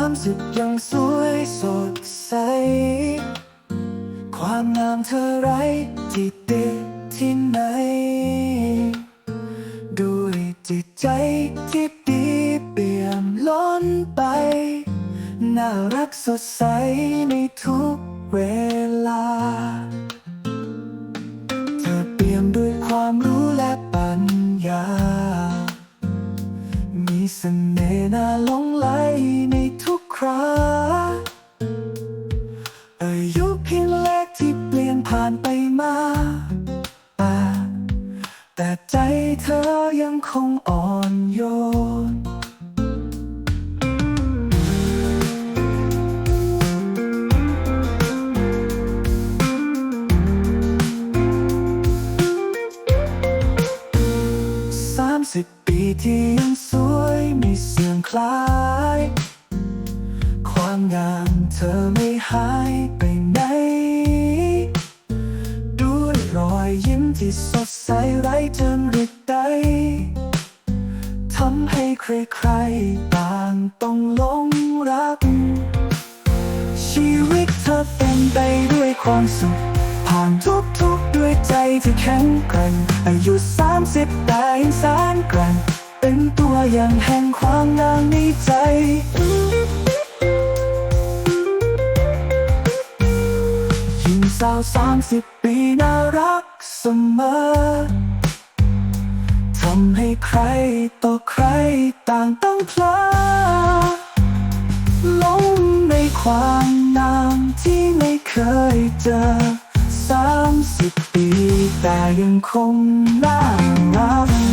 ามสิบยังสวยสดใส ความงามเธอไรที่ติดที่ไหน ด้วยจิตใจที่ดีเปี่ยมล้นไป น่ารักสดใสในทุกเวลาานไปมาแต่แต่ใจเธอยังคงอ่อนโยนสามสิบปีที่ยังสวยไม่เสื่อมคลาย ความงามเธอไม่หายไป ที่สดใสไร้จริตใดทำให้ใครๆต่างต้องหลงรัก ชีวิตเธอเต็มไปด้วยความสุข ผ่านทุกทุกด้วยใจที่แข็งแกร่งอายุสามสิบแต่ยังแสนแกร่งเป็นตัวอย่างแห่งความงามในใจหญิงสาวสามสิบ ปีน่ารักเสมอทำให้ใครต่อใครต่างต้องพลอหลงในความงามที่ไม่เคยเจอสามสิบปีแต่ยังคงน่ารัก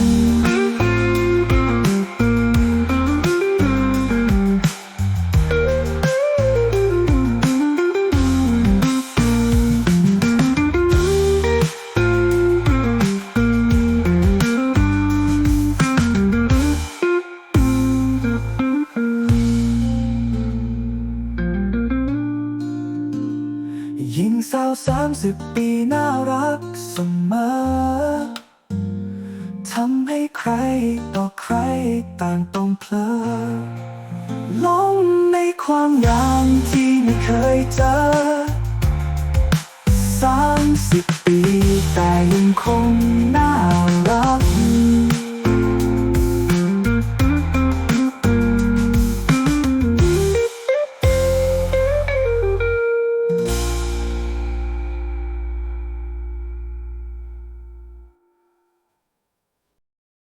สาวสามสิบปีน่ารักเสมอทำให้ใครต่อใครต่างต้องเพลอหลงในความงามที่ไม่เคยเจอสามสิบปีแต่ยังคง